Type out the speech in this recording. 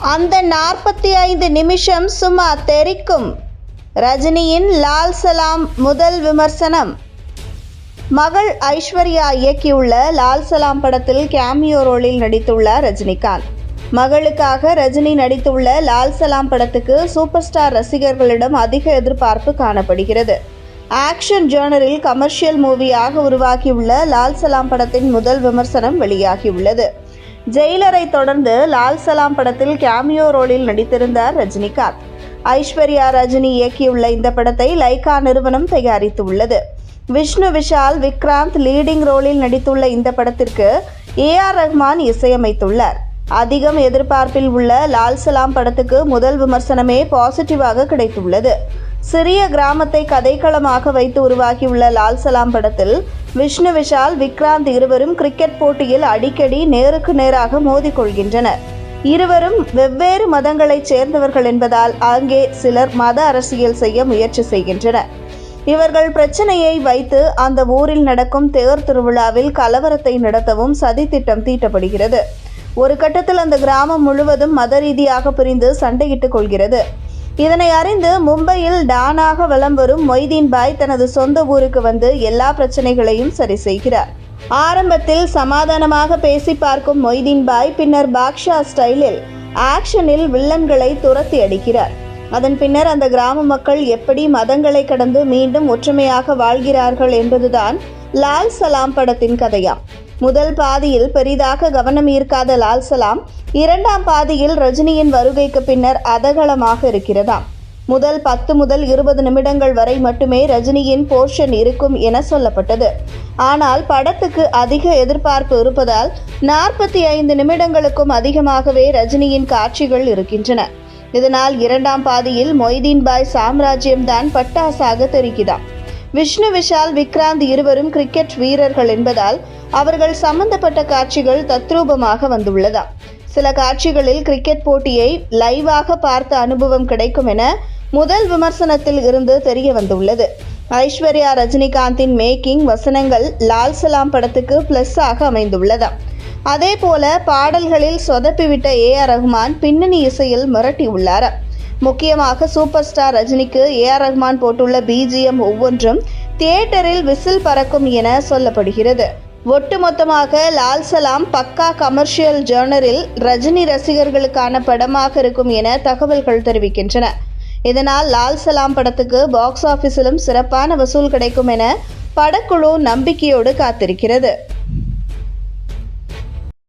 அந்த நாற்பத்தி ஐந்து நிமிஷம் சும்மா தெரிக்கும் ரஜினியின் லால் சலாம் முதல் விமர்சனம். மகள் ஐஸ்வர்யா இயக்கியுள்ள லால் சலாம் படத்தில் கேமியோ ரோலில் நடித்துள்ளார் ரஜினிகாந்த். மகளுக்காக ரஜினி நடித்துள்ள லால் சலாம் படத்துக்கு சூப்பர் ஸ்டார் ரசிகர்களிடம் அதிக எதிர்பார்ப்பு காணப்படுகிறது. ஆக்ஷன் ஜேர்னரில் கமர்ஷியல் மூவியாக உருவாகியுள்ள லால் சலாம் படத்தின் முதல் விமர்சனம் வெளியாகியுள்ளது. ஜெயிலரை தொடர்ந்து லால் சலாம் படத்தில் கேமியோ ரோலில் நடித்திருந்தார் ரஜினிகாந்த். ஐஸ்வர்யா ரஜினி இயக்கியுள்ள இந்த படத்தை லைகா நிறுவனம் தயாரித்துள்ளது. விஷ்ணு விஷால் விக்ராந்த் லீடிங் ரோலில் நடித்துள்ள இந்த படத்திற்கு ஏ ஆர் ரஹ்மான் இசையமைத்துள்ளார். அதிகம் எதிர்பார்ப்பில் உள்ள லால் சலாம் படத்துக்கு முதல் விமர்சனமே பாசிட்டிவாக கிடைத்துள்ளது. சிறிய கிராமத்தை கதைக்களமாக வைத்து உருவாக்கியுள்ள லால் சலாம் படத்தில் விஷ்ணு விஷால் விக்ராந்த் இருவரும் கிரிக்கெட் போட்டியில் அடிக்கடி நேருக்கு நேராக மோதிக்கொள்கின்றனர். இருவரும் வெவ்வேறு மதங்களைச் சேர்ந்தவர்கள் என்பதால் அங்கே சிலர் மத அரசியல் செய்ய முயற்சி செய்கின்றனர். இவர்கள் பிரச்சனையை வைத்து அந்த ஊரில் நடக்கும் தேர் திருவிழாவில் கலவரத்தை நடத்தவும் சதித்திட்டம் தீட்டப்படுகிறது. ஒரு கட்டத்தில் அந்த கிராமம் முழுவதும் மத ரீதியாக பிரிந்து சண்டையிட்டுக் கொள்கிறது. இதனை அறிந்து மும்பையில் டானாக வலம் வரும் மொய்தீன் பாய் தனது சொந்த ஊருக்கு வந்து எல்லா பிரச்சனைகளையும் சரி செய்கிறார். ஆரம்பத்தில் சமாதானமாக பேசி பார்க்கும் மொய்தீன் பாய் பின்னர் பாக்ஷா ஸ்டைலில் ஆக்ஷனில் வில்லன்களை துரத்தி அடிக்கிறார். அதன் பின்னர் அந்த கிராம மக்கள் எப்படி மதங்களை கடந்து மீண்டும் ஒற்றுமையாக வாழ்கிறார்கள் என்பதுதான் லால் சலாம் படத்தின் கதையாம். முதல் பாதியில் பெரிதாக கவனம் ஈர்க்காத லால் சலாம் இரண்டாம் பாதியில் ரஜினியின் வருகைக்கு பின்னர் அதகலமாக இருக்கிறதாம். முதல் பத்து முதல் இருபது நிமிடங்கள் வரை மட்டுமே ரஜினியின் போர்ஷன் இருக்கும் என சொல்லப்பட்டது. ஆனால் படத்துக்கு அதிக எதிர்பார்ப்பு இருப்பதால் நாற்பத்தி ஐந்து நிமிடங்களுக்கும் அதிகமாகவே ரஜினியின் காட்சிகள் இருக்கின்றன. இதனால் இரண்டாம் பாதியில் மொய்தீன் பாய் சாம்ராஜ்யம்தான் பட்டாசாக தெரிகிறான் விஷ்ணு விஷால் விக்ராந்த் இருவரும் கிரிக்கெட் வீரர்கள் என்பதால் அவர்கள் சம்பந்தப்பட்ட காட்சிகள் தத்ரூபமாக வந்துள்ளதாம் சில காட்சிகளில் கிரிக்கெட் போட்டியை லைவாக பார்த்த அனுபவம் கிடைக்கும் என முதல் விமர்சனத்தில் இருந்து தெரிய வந்துள்ளது. ஐஸ்வர்யா ரஜினிகாந்தின் மேக்கிங் வசனங்கள் லால் சலாம் படத்துக்கு பிளஸ் ஆக அதே போல பாடல்களில் சொதப்பிவிட்ட ஏ ஆர் ரஹ்மான் பின்னணி இசையில் மிரட்டியுள்ளார் முக்கியமாக சூப்பர் ஸ்டார் ரஜினிக்கு ஏ ஆர் ரஹ்மான் போட்டுள்ள பிஜிஎம் ஒவ்வொன்றும் தியேட்டரில் விசில் பறக்கும் என சொல்லப்படுகிறது. ஒட்டுமொத்தமாக லால் சலாம் பக்கா கமர்ஷியல் ஜேர்னரில் ரஜினி ரசிகர்களுக்கான படமாக இருக்கும் என தகவல்கள் தெரிவிக்கின்றன. இதனால் லால் சலாம் படத்துக்கு பாக்ஸ் ஆஃபீஸிலும் சிறப்பான வசூல் கிடைக்கும் என படக்குழு நம்பிக்கையோடு காத்திருக்கிறது.